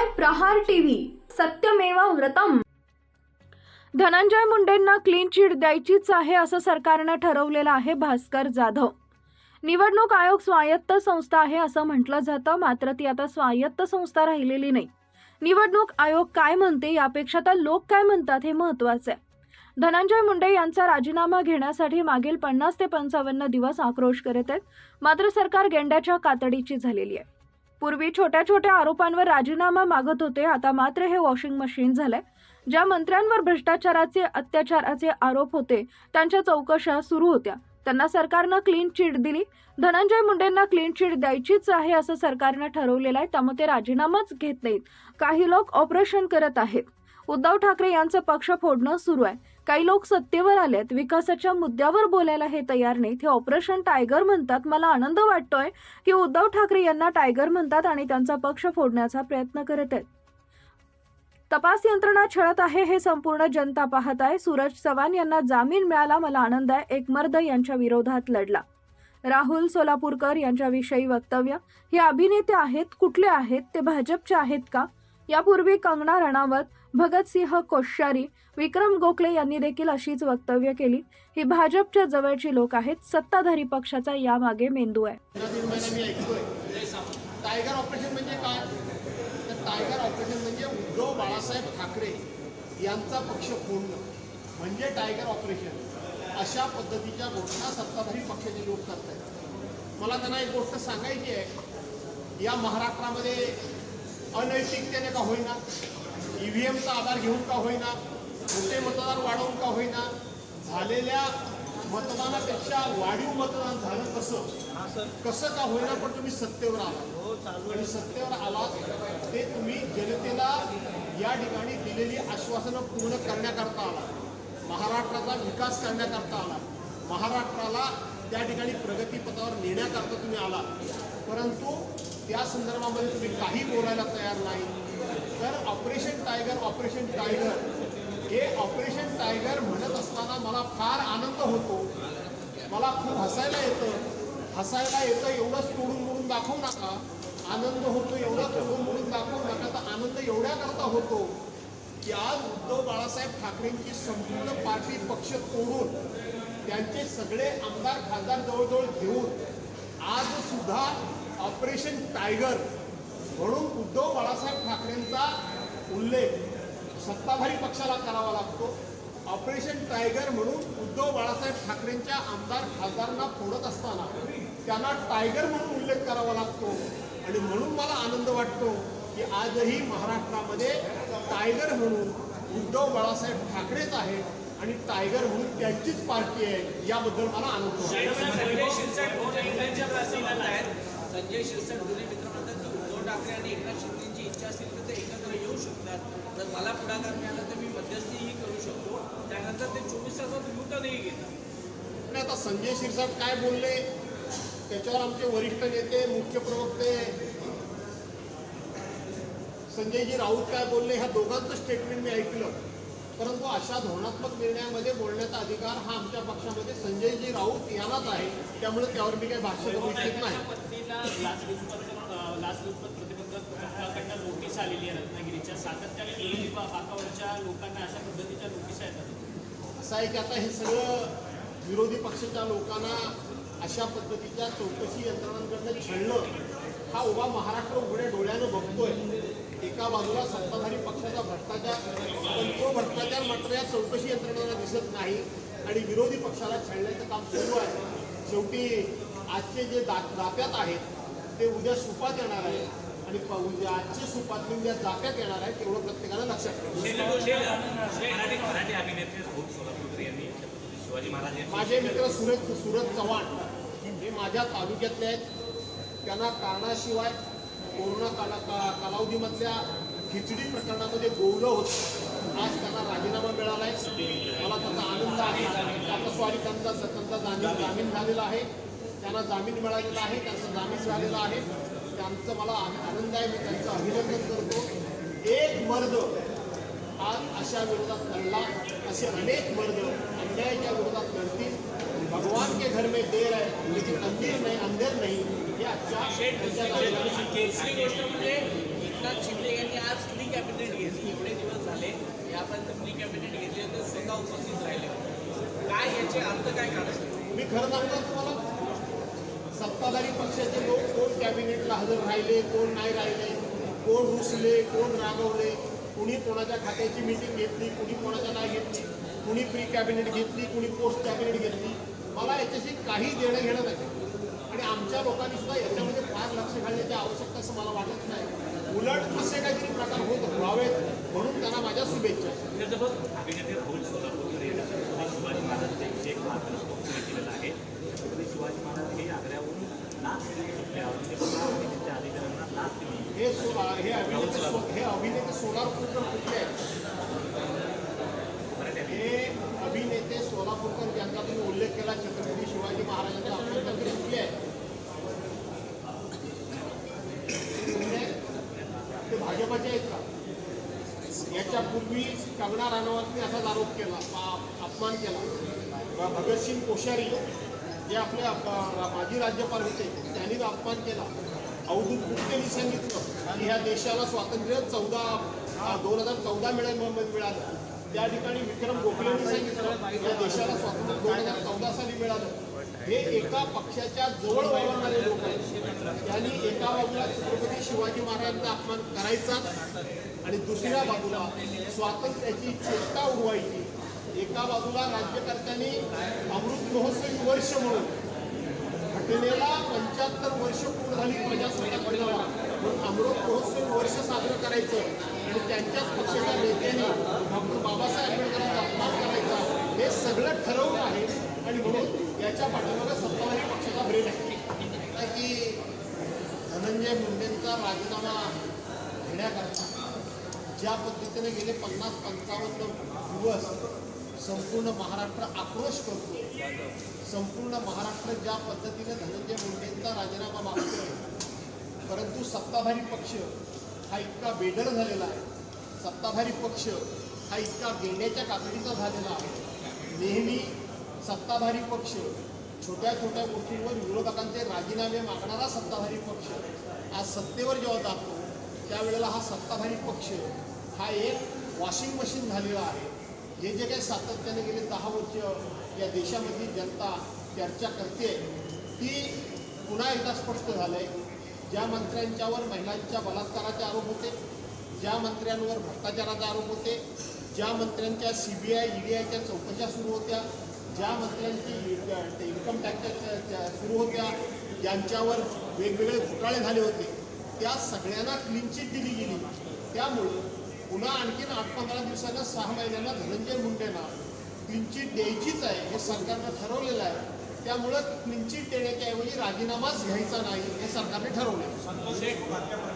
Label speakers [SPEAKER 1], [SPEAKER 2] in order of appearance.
[SPEAKER 1] पाहताय प्रहार टीव्ही. सत्यमेव व्रतम. धनंजय मुंडेंना क्लीन चिट द्यायचीच आहे असं सरकारनं ठरवलेलं आहे भास्कर जाधव. निवडणूक आयोग स्वायत्त संस्था आहे असं म्हटलं जातं मात्र ती आता स्वायत्त संस्था राहिलेली नाही. निवडणूक आयोग काय म्हणते यापेक्षा तर लोक काय म्हणतात हे महत्वाचं आहे. धनंजय मुंडे यांचा राजीनामा घेण्यासाठी मागील पन्नास ते पंचावन्न दिवस आक्रोश करत आहेत मात्र सरकार गेंड्याच्या कातडीची झालेली आहे. पूर्वी छोट्या छोट्या आरोपांवर राजीनामा मागत होते. आता मात्र हे वॉशिंग मशीन झालंय. ज्या मंत्र्यांवर भ्रष्टाचाराचे अत्याचाराचे आरोप होते त्यांच्या चौकशा सुरू होत्या. त्यांना सरकारनं क्लीन चिट दिली. धनंजय मुंडेंना क्लीन चिट द्यायचीच आहे असं सरकारनं ठरवलेलं आहे. त्यामुळे ते राजीनामाच घेत नाहीत. काही लोक ऑपरेशन करत आहेत. उद्धव ठाकरे यांचं पक्ष फोडणं सुरू आहे. काही लोक सत्तेवर आलेत विकासाच्या मुद्द्यावर बोलायला हे तयार नाहीत. हे ऑपरेशन टायगर म्हणतात. मला आनंद वाटतोय की उद्धव ठाकरे यांना टायगर म्हणतात आणि त्यांचा पक्ष फोडण्याचा प्रयत्न करत आहेत. तपास यंत्रणा छळत आहे हे संपूर्ण जनता पाहत आहे सूरज चव्हाण यांना जामीन मिळाला मला आनंद आहे. एकमर्द यांच्या विरोधात लढला. राहुल सोलापूरकर यांच्याविषयी वक्तव्य हे अभिनेते आहेत कुठले आहेत ते भाजपचे आहेत का? यापूर्वी कंगना रणावत भगतसिंह कोश्यारी विक्रम गोखले यांनी देखील अशीच वक्तव्य केली. ही भाजपच्या जवळची लोक आहेत सत्ताधारी पक्षाचा यामागे मेंदू आहे.
[SPEAKER 2] टायगर ऑपरेशन म्हणजे काय? तर टायगर ऑपरेशन म्हणजे उद्धव बाळासाहेब ठाकरे यांचा पक्ष फोडणं. म्हणजे टायगर ऑपरेशन. अशा पद्धतीच्या घोषणा सत्ताधारी पक्षाचे लोक करत आहेत मला त्यांना एक गोष्ट सांगायची आहे. या महाराष्ट्रामध्ये अनैतिकतेने का होईना? ईव्हीएमचा आधार घेऊन का होईना मोठे मतदार वाढवून का होईना झालेल्या मतदानापेक्षा वाढीव मतदान झालं कसं? कसं का होईना पण तुम्ही सत्तेवर आला आणि सत्तेवर आलात ते तुम्ही जनतेला या ठिकाणी दिलेली आश्वासनं पूर्ण करण्याकरता आला महाराष्ट्राचा विकास करण्याकरता आला महाराष्ट्राला त्या ठिकाणी प्रगतीपथावर नेण्याकरता तुम्ही आला परंतु त्या संदर्भामध्ये तुम्ही काही बोलायला तयार नाही. तर ऑपरेशन टायगर ऑपरेशन टायगर. हे ऑपरेशन टायगर म्हणत असताना मला फार आनंद होतो. मला खूप हसायला येतं. हसायला येतं एवढंच तोडून मोडून दाखवू नका. आनंद होतो एवढा तोडून मोडून दाखवू नका तर आनंद एवढ्या करता होतो की आज उद्धव बाळासाहेब ठाकरेंची संपूर्ण पार्टी पक्ष तोडून त्यांचे सगळे आमदार खासदार जवळजवळ घेऊन आज सुद्धा ऑपरेशन टायगर म्हणून उद्धव बाळासाहेब ठाकरे उल्लेख सत्ताधारी पक्षाला करावा लागतो. ऑपरेशन टायगर म्हणून उद्धव बाळासाहेब ठाकरेंच्या आमदार खासदारांना फोडत असताना त्यांना टायगर म्हणून उल्लेख करावा लागतो. आणि म्हणून मला आनंद वाटतो की आजही महाराष्ट्रामध्ये टायगर म्हणून उद्धव बाळासाहेब ठाकरेच आहेत आणि टायगर म्हणून त्यांचीच पार्टी आहे याबद्दल मला आनंद वाटतो.
[SPEAKER 3] संजय शिरसाट आहेत. संजय शिरसाट मित्र म्हणतात की उद्धव ठाकरे आणि एकनाथ शिंदे शकतात जर मला पुढाकार मिळाला तर मी मध्यस्थीही करू शकतो. त्यानंतर ते चोवीस तासात युटर्नही घेतात.
[SPEAKER 2] नाही आता संजय शिरसाट काय बोलले? त्याच्यावर आमचे वरिष्ठ नेते मुख्य प्रवक्ते संजयजी राऊत काय बोलले ह्या दोघांचं स्टेटमेंट मी ऐकलं. परंतु अशा धोरणात्मक निर्णयामध्ये बोलण्याचा अधिकार हा आमच्या पक्षामध्ये संजयजी राऊत यांनाच आहे. त्यामुळे त्यावर मी काही भाष्य करू इच्छित नाही.
[SPEAKER 4] नोटीस आलेली आहे रत्नागिरीच्या सातत्याने विरोधी बाकावरच्या लोकांना अशा पद्धतीच्या नोटीस येतात
[SPEAKER 2] असं आहे की आता हे सगळं विरोधी पक्षाच्या लोकांना अशा पद्धतीच्या चौकशी यंत्रणांकडनं छळणं हा उभा महाराष्ट्र उघड्या डोळ्यानं बघतोय. एका बाजूला सत्ताधारी पक्षाचा भ्रष्टाचार पण तो भ्रष्टाचार मात्र या चौकशी यंत्रणांना दिसत नाही आणि विरोधी पक्षाला छळण्याचं काम सुरू आहे. शेवटी आजचे जे दा दाप्यात आहेत ते उद्या सुपात येणार आहे आणि उद्या आजचे सुपात उद्या जात्यात येणार आहे तेवढं प्रत्येकानं लक्षात
[SPEAKER 5] अभिनेते सोलापूरकर यांनी शिवाजी महाराज यांची
[SPEAKER 2] माझे मित्र सुरज सूरज चव्हाण हे माझ्या तालुक्यातले आहेत. त्यांना कारणाशिवाय कोरोना काला का कालावधीमधल्या खिचडी प्रकरणामध्ये गोवलं होतं. आज त्यांना राजीनामा मिळाला आहे. मला त्याचा आनंद आहे. आता स्वारी त्यांचा त्यांचा जामीन जामीन झालेला आहे. त्यांना जामीन मिळालेला आहे. त्यांचा जामीन झालेला आहे. त्यांचं मला आन- आनंद आहे मी त्यांचं अभिनंदन करतो. एक मर्द आज अशा विरोधात लढला असे अनेक मर्द अन्यायाच्या विरोधात लढतील. भगवान के घर में देर है लेकिन अंधेर नहीं अंधेर नहीं. हे आजच्या
[SPEAKER 3] दुसरी गोष्ट म्हणजे एकनाथ शिंदे यांनी आज प्री कॅबिनेट घेतली? एवढे दिवस झाले यापर्यंत प्री कॅबिनेट घेतली? ते स्वतः उपस्थित राहिले. काय याचे अर्थ काय काढायचे
[SPEAKER 2] मी खरं सांगतो तुम्हाला सत्ताधारी पक्षाचे लोक कोण कॅबिनेटला हजर राहिले कोण नाही राहिले कोण रुसले कोण रागवले कुणी कोणाच्या खात्याची मीटिंग घेतली कुणी कोणाच्या नाही घेतली कुणी प्री कॅबिनेट घेतली कुणी पोस्ट कॅबिनेट घेतली. मला याच्याशी काही देणं घेणं नाही. आणि आमच्या लोकांनी सुद्धा याच्यामध्ये फार लक्ष घालण्याची आवश्यकता असं मला वाटत नाही. उलट असे काहीतरी प्रकार होत व्हावेत म्हणून त्यांना माझ्या शुभेच्छा
[SPEAKER 5] अभिनेते राहुल सोलापूरकर यांनी शिवाजी महाराज यांचे एक मार्गदर्शक वक्तव्य केलेलं आहे छत्रपती शिवाजी महाराज हे आग्र्यावरून लाच दिली सुटले औरंगजेबाला आणि त्यांच्या अधिकाऱ्यांना लाच दिली
[SPEAKER 2] हे अभिनेते हे अभिनेते सोलापूरकर कुठले आहेत हे अभिनेते सोलापूरकर ज्यांचा तुम्ही उल्लेख केला छत्रपती शिवाजी महाराजांच्या अभिनेते कुठले आहेत ते भाजपाचे आहेत का याच्यापूर्वी कंगना राणावतने असाच आरोप केला अपमान केला भगतसिंग कोश्यारी जे आपले माजी राज्यपाल होते त्यांनी अपमान केला अवधूत गुप्तेनी सांगितलं की ह्या देशाला स्वातंत्र्य चौदा दोन हजार चौदा मिळाल मिळालं. त्या ठिकाणी विक्रम गोखलेंनी सांगितलं या देशाला स्वातंत्र्य दोन हजार चौदा साली मिळालं. हे एका पक्षाच्या जवळ वावरणारे लोक आहेत. त्यांनी एका बाजूला छत्रपती शिवाजी महाराजांचा अपमान करायचा आणि दुसऱ्या बाजूला स्वातंत्र्याची चेष्टा उडवायची. एका बाजूला राज्यकर्त्यांनी अमृत महोत्सवी वर्ष म्हणून घटनेला पंच्याहत्तर वर्ष पूर्ण झाली प्रजासत्ताक दिनाला म्हणून अमृत महोत्सव वर्ष साजरं करायचं आणि त्यांच्याच पक्षाच्या नेत्यांनी डॉक्टर बाबासाहेब आंबेडकरांचा अपमान करायचा हे सगळं ठरवलं आहे. आणि म्हणून याच्या पाठीमागे सत्ताधारी पक्षाचा ब्रेन आहे. आता की धनंजय मुंडेंचा राजीनामा घेण्याकरता ज्या पद्धतीने गेले पन्नास पंचावन्न दिवस संपूर्ण महाराष्ट्र आक्रोश करतो. संपूर्ण महाराष्ट्र ज्या पद्धतीने धनंजय मुंडेंचा राजीनामा मागतोय परंतु सत्ताधारी पक्ष हा इतका बेदर झालेला आहे. सत्ताधारी पक्ष हा इतका गेंड्याच्या काकडीचा झालेला आहे. नेहमी सत्ताधारी पक्ष छोट्या छोट्या गोष्टींवर विरोधकांचे राजीनामे मागणारा सत्ताधारी पक्ष आज सत्तेवर जेव्हा जातो त्यावेळेला हा सत्ताधारी पक्ष हा एक वॉशिंग मशीन झालेला आहे. हे जे काही सातत्याने गेले दहा वर्ष या देशामध्ये जनता चर्चा करते ती पुन्हा एकदा स्पष्ट झालं आहे ज्या मंत्र्यांच्यावर महिलांच्या बलात्काराचे आरोप होते ज्या मंत्र्यांवर भ्रष्टाचाराचे आरोप होते ज्या मंत्र्यांच्या C B I E D आयच्या चौकशा सुरू होत्या ज्या मंत्र्यांची इन्कम टॅक्सच्या सुरू होत्या ज्यांच्यावर वेगवेगळे घोटाळे झाले होते. त्या सगळ्यांना क्लीन चिट दिली गेली. त्यामुळे पुन्हा आणखीन आठ पंधरा दिवसाला सहा महिन्यांना धनंजय मुंडेंना क्लीन द्यायचीच आहे हे सरकारनं ठरवलेलं आहे. त्यामुळं क्लीन चिट देण्याच्या ऐवजी राजीनामाच घ्यायचा नाही हे सरकारने ठरवलं आहे